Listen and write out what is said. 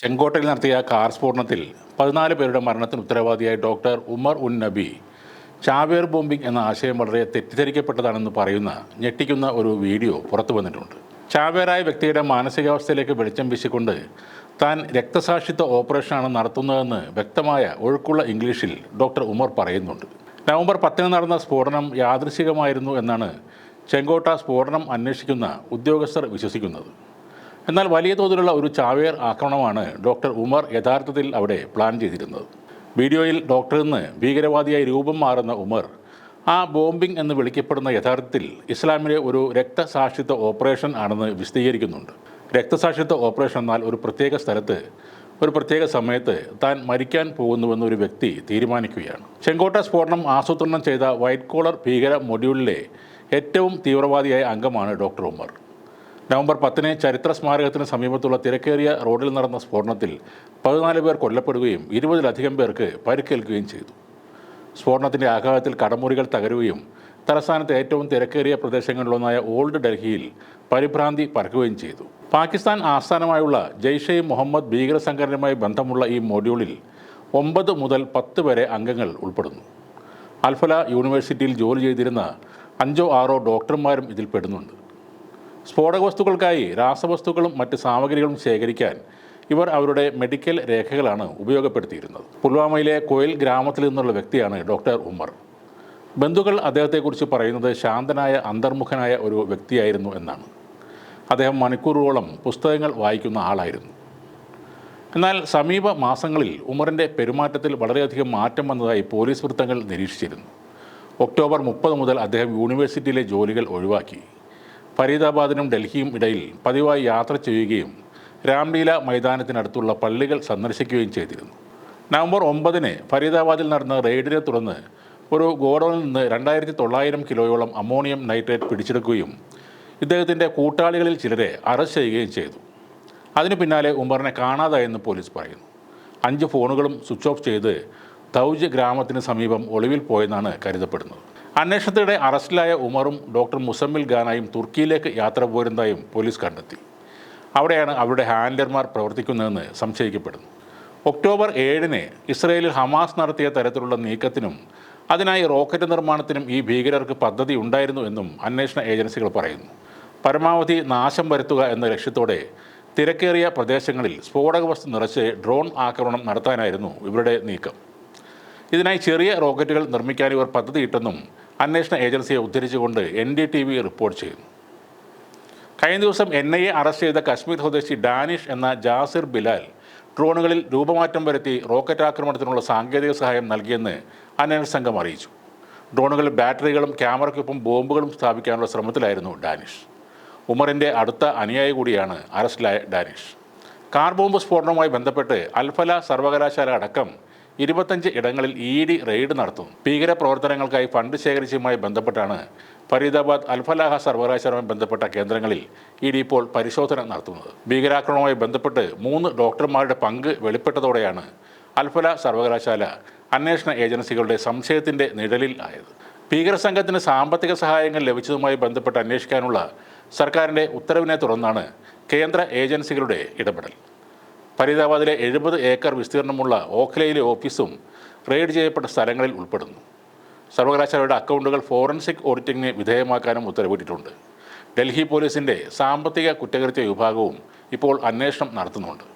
ചെങ്കോട്ടയിൽ നടത്തിയ കാർ സ്ഫോടനത്തിൽ പതിനാല് പേരുടെ മരണത്തിന് ഉത്തരവാദിയായ ഡോക്ടർ ഉമർ ഉൻ നബി ചാവേർ ബോംബിംഗ് എന്ന ആശയം വളരെ തെറ്റിദ്ധരിക്കപ്പെട്ടതാണെന്ന് പറയുന്ന ഞെട്ടിക്കുന്ന ഒരു വീഡിയോ പുറത്തു വന്നിട്ടുണ്ട്. ചാവേറായ വ്യക്തിയുടെ മാനസികാവസ്ഥയിലേക്ക് വെളിച്ചം വീശിക്കൊണ്ട് താൻ രക്തസാക്ഷിത്വ ഓപ്പറേഷനാണ് നടത്തുന്നതെന്ന് വ്യക്തമായ ഒഴുക്കുള്ള ഇംഗ്ലീഷിൽ ഡോക്ടർ ഉമർ പറയുന്നുണ്ട്. നവംബർ പത്തിന് നടന്ന സ്ഫോടനം യാദൃശികമായിരുന്നു എന്നാണ് ചെങ്കോട്ട സ്ഫോടനം അന്വേഷിക്കുന്ന ഉദ്യോഗസ്ഥർ വിശ്വസിക്കുന്നത്. എന്നാൽ വലിയ തോതിലുള്ള ഒരു ചാവേർ ആക്രമണമാണ് ഡോക്ടർ ഉമർ യഥാർത്ഥത്തിൽ അവിടെ പ്ലാൻ ചെയ്തിരുന്നത്. വീഡിയോയിൽ ഡോക്ടറിൽ നിന്ന് ഭീകരവാദിയായി രൂപം മാറുന്ന ഉമർ ആ ബോംബിംഗ് എന്ന് വിളിക്കപ്പെടുന്ന യഥാർത്ഥത്തിൽ ഇസ്ലാമിലെ ഒരു രക്തസാക്ഷിത്വ ഓപ്പറേഷൻ ആണെന്ന് വിശദീകരിക്കുന്നുണ്ട്. രക്തസാക്ഷിത്വ ഓപ്പറേഷൻ എന്നാൽ ഒരു പ്രത്യേക സ്ഥലത്ത് ഒരു പ്രത്യേക സമയത്ത് താൻ മരിക്കാൻ പോകുന്നുവെന്ന് ഒരു വ്യക്തി തീരുമാനിക്കുകയാണ്. ചെങ്കോട്ട സ്ഫോടനം ആസൂത്രണം ചെയ്ത വൈറ്റ് കോളർ ഭീകര മൊഡ്യൂളിലെ ഏറ്റവും തീവ്രവാദിയായ അംഗമാണ് ഡോക്ടർ ഉമർ. നവംബർ പത്തിന് ചരിത്ര സ്മാരകത്തിന് സമീപത്തുള്ള തിരക്കേറിയ റോഡിൽ നടന്ന സ്ഫോടനത്തിൽ പതിനാല് പേർ കൊല്ലപ്പെടുകയും ഇരുപതിലധികം പേർക്ക് പരിക്കേൽക്കുകയും ചെയ്തു. സ്ഫോടനത്തിന്റെ ആഘാതത്തിൽ കടമുറികൾ തകരുകയും തലസ്ഥാനത്തെ ഏറ്റവും തിരക്കേറിയ പ്രദേശങ്ങളിലൊന്നായ ഓൾഡ് ഡൽഹിയിൽ പരിഭ്രാന്തി പരക്കുകയും ചെയ്തു. പാകിസ്ഥാൻ ആസ്ഥാനമായുള്ള ജെയ്ഷെ മുഹമ്മദ് ഭീകര സംഘടനയുമായി ബന്ധമുള്ള ഈ മൊഡ്യൂളിൽ ഒമ്പത് മുതൽ പത്ത് വരെ അംഗങ്ങൾ ഉൾപ്പെടുന്നു. അൽഫല യൂണിവേഴ്സിറ്റിയിൽ ജോലി ചെയ്തിരുന്ന അഞ്ചോ ആറോ ഡോക്ടർമാരും ഇതിൽ പെടുന്നുണ്ട്. സ്ഫോടക വസ്തുക്കൾക്കായി രാസവസ്തുക്കളും മറ്റ് സാമഗ്രികളും ശേഖരിക്കാൻ ഇവർ അവരുടെ മെഡിക്കൽ രേഖകളാണ് ഉപയോഗപ്പെടുത്തിയിരുന്നത്. പുൽവാമയിലെ കോയിൽ ഗ്രാമത്തിൽ നിന്നുള്ള വ്യക്തിയാണ് ഡോക്ടർ ഉമർ. ബന്ധുക്കൾ അദ്ദേഹത്തെക്കുറിച്ച് പറയുന്നത് ശാന്തനായ അന്തർമുഖനായ ഒരു വ്യക്തിയായിരുന്നു എന്നാണ്. അദ്ദേഹം മണിക്കൂറുകളോളം പുസ്തകങ്ങൾ വായിക്കുന്ന ആളായിരുന്നു. എന്നാൽ സമീപ മാസങ്ങളിൽ ഉമറിന്റെ പെരുമാറ്റത്തിൽ വളരെയധികം മാറ്റം വന്നതായി പോലീസ് വൃത്തങ്ങൾ നിരീക്ഷിച്ചിരുന്നു. ഒക്ടോബർ മുപ്പത് മുതൽ അദ്ദേഹം യൂണിവേഴ്സിറ്റിയിലെ ജോലികൾ ഒഴിവാക്കി. ഫരീദാബാദിനും ഡൽഹിയും ഇടയിൽ പതിവായി യാത്ര ചെയ്യുകയും രാംലീല മൈതാനത്തിനടുത്തുള്ള പള്ളികൾ സന്ദർശിക്കുകയും ചെയ്തിരുന്നു. നവംബർ ഒമ്പതിന് ഫരീദാബാദിൽ നടന്ന റെയ്ഡിനെ തുടർന്ന് ഒരു ഗോഡൌണിൽ നിന്ന് രണ്ടായിരത്തി തൊള്ളായിരം കിലോയോളം അമോണിയം നൈട്രേറ്റ് പിടിച്ചെടുക്കുകയും ഇദ്ദേഹത്തിന്റെ കൂട്ടാളികളിൽ ചിലരെ അറസ്റ്റ് ചെയ്യുകയും ചെയ്തു. അതിനു പിന്നാലെ ഉമറിനെ കാണാതായെന്ന് പോലീസ് പറയുന്നു. അഞ്ച് ഫോണുകളും സ്വിച്ച് ഓഫ് ചെയ്ത് ദൗജ് ഗ്രാമത്തിന് സമീപം ഒളിവിൽ പോയെന്നാണ് കരുതപ്പെടുന്നത്. അന്വേഷണത്തിനിടെ അറസ്റ്റിലായ ഉമറും ഡോക്ടർ മുസമ്മിൽ ഖാനായും തുർക്കിയിലേക്ക് യാത്ര പോരുന്നതായും പോലീസ് കണ്ടെത്തി. അവിടെയാണ് അവരുടെ ഹാൻഡലർമാർ പ്രവർത്തിക്കുന്നതെന്ന് സംശയിക്കപ്പെടുന്നു. ഒക്ടോബർ ഏഴിന് ഇസ്രയേലിൽ ഹമാസ് നടത്തിയ തരത്തിലുള്ള നീക്കത്തിനും അതിനായി റോക്കറ്റ് നിർമ്മാണത്തിനും ഈ ഭീകരർക്ക് പദ്ധതി ഉണ്ടായിരുന്നു എന്നും അന്വേഷണ ഏജൻസികൾ പറയുന്നു. പരമാവധി നാശം വരുത്തുക എന്ന ലക്ഷ്യത്തോടെ തിരക്കേറിയ പ്രദേശങ്ങളിൽ സ്ഫോടക വസ്തു നിറച്ച് ഡ്രോൺ ആക്രമണം നടത്താനായിരുന്നു ഇവരുടെ നീക്കം. ഇതിനായി ചെറിയ റോക്കറ്റുകൾ നിർമ്മിക്കാൻ ഇവർ പദ്ധതിയിട്ടെന്നും അന്വേഷണ ഏജൻസിയെ ഉദ്ധരിച്ചുകൊണ്ട് N D T V report ചെയ്യുന്നു കഴിഞ്ഞ ദിവസം എൻ ഐ എ അറസ്റ്റ് ചെയ്ത കശ്മീർ സ്വദേശി ഡാനിഷ് എന്ന ജാസിർ ബിലാൽ ഡ്രോണുകളിൽ രൂപമാറ്റം വരുത്തി റോക്കറ്റ് ആക്രമണത്തിനുള്ള സാങ്കേതിക സഹായം നൽകിയെന്ന് അന്വേഷണ സംഘം അറിയിച്ചു. ഡ്രോണുകളിൽ ബാറ്ററികളും ക്യാമറയ്ക്കൊപ്പം ബോംബുകളും സ്ഥാപിക്കാനുള്ള ശ്രമത്തിലായിരുന്നു ഡാനിഷ്. ഉമറിന്റെ അടുത്ത അനുയായി കൂടിയാണ് അറസ്റ്റിലായ ഡാനിഷ്. കാർ ബോംബ് സ്ഫോടനവുമായി ബന്ധപ്പെട്ട് അൽഫല സർവകലാശാല അടക്കം ഇരുപത്തഞ്ച് ഇടങ്ങളിൽ ഇ ഡി റെയ്ഡ് നടത്തും. ഭീകര പ്രവർത്തനങ്ങൾക്കായി ഫണ്ട് ശേഖരിച്ചതുമായി ബന്ധപ്പെട്ടാണ് ഫരീദാബാദ് അൽഫലാഹ സർവകലാശാലയുമായി ബന്ധപ്പെട്ട കേന്ദ്രങ്ങളിൽ ഇ ഡി ഇപ്പോൾ പരിശോധന നടത്തുന്നത്. ഭീകരാക്രമണവുമായി ബന്ധപ്പെട്ട് മൂന്ന് ഡോക്ടർമാരുടെ പങ്ക് വെളിപ്പെട്ടതോടെയാണ് അൽഫല സർവകലാശാല അന്വേഷണ ഏജൻസികളുടെ സംശയത്തിന്റെ നിഴലിൽ ആയത്. ഭീകരസംഘത്തിന് സാമ്പത്തിക സഹായങ്ങൾ ലഭിച്ചതുമായി ബന്ധപ്പെട്ട് അന്വേഷിക്കാനുള്ള സർക്കാരിന്റെ ഉത്തരവിനെ തുടർന്നാണ് കേന്ദ്ര ഏജൻസികളുടെ ഇടപെടൽ. ഫരീദാബാദിലെ എഴുപത് ഏക്കർ വിസ്തീർണമുള്ള ഓഖ്ലയിലെ ഓഫീസും റെയ്ഡ് ചെയ്യപ്പെട്ട സ്ഥലങ്ങളിൽ ഉൾപ്പെടുന്നു. സർവകലാശാലയുടെ അക്കൗണ്ടുകൾ ഫോറൻസിക് ഓഡിറ്റിംഗിന് വിധേയമാക്കാനും ഉത്തരവിട്ടിട്ടുണ്ട്. ഡൽഹി പോലീസിന്റെ സാമ്പത്തിക കുറ്റകൃത്യ വിഭാഗവും ഇപ്പോൾ അന്വേഷണം നടത്തുന്നുണ്ട്.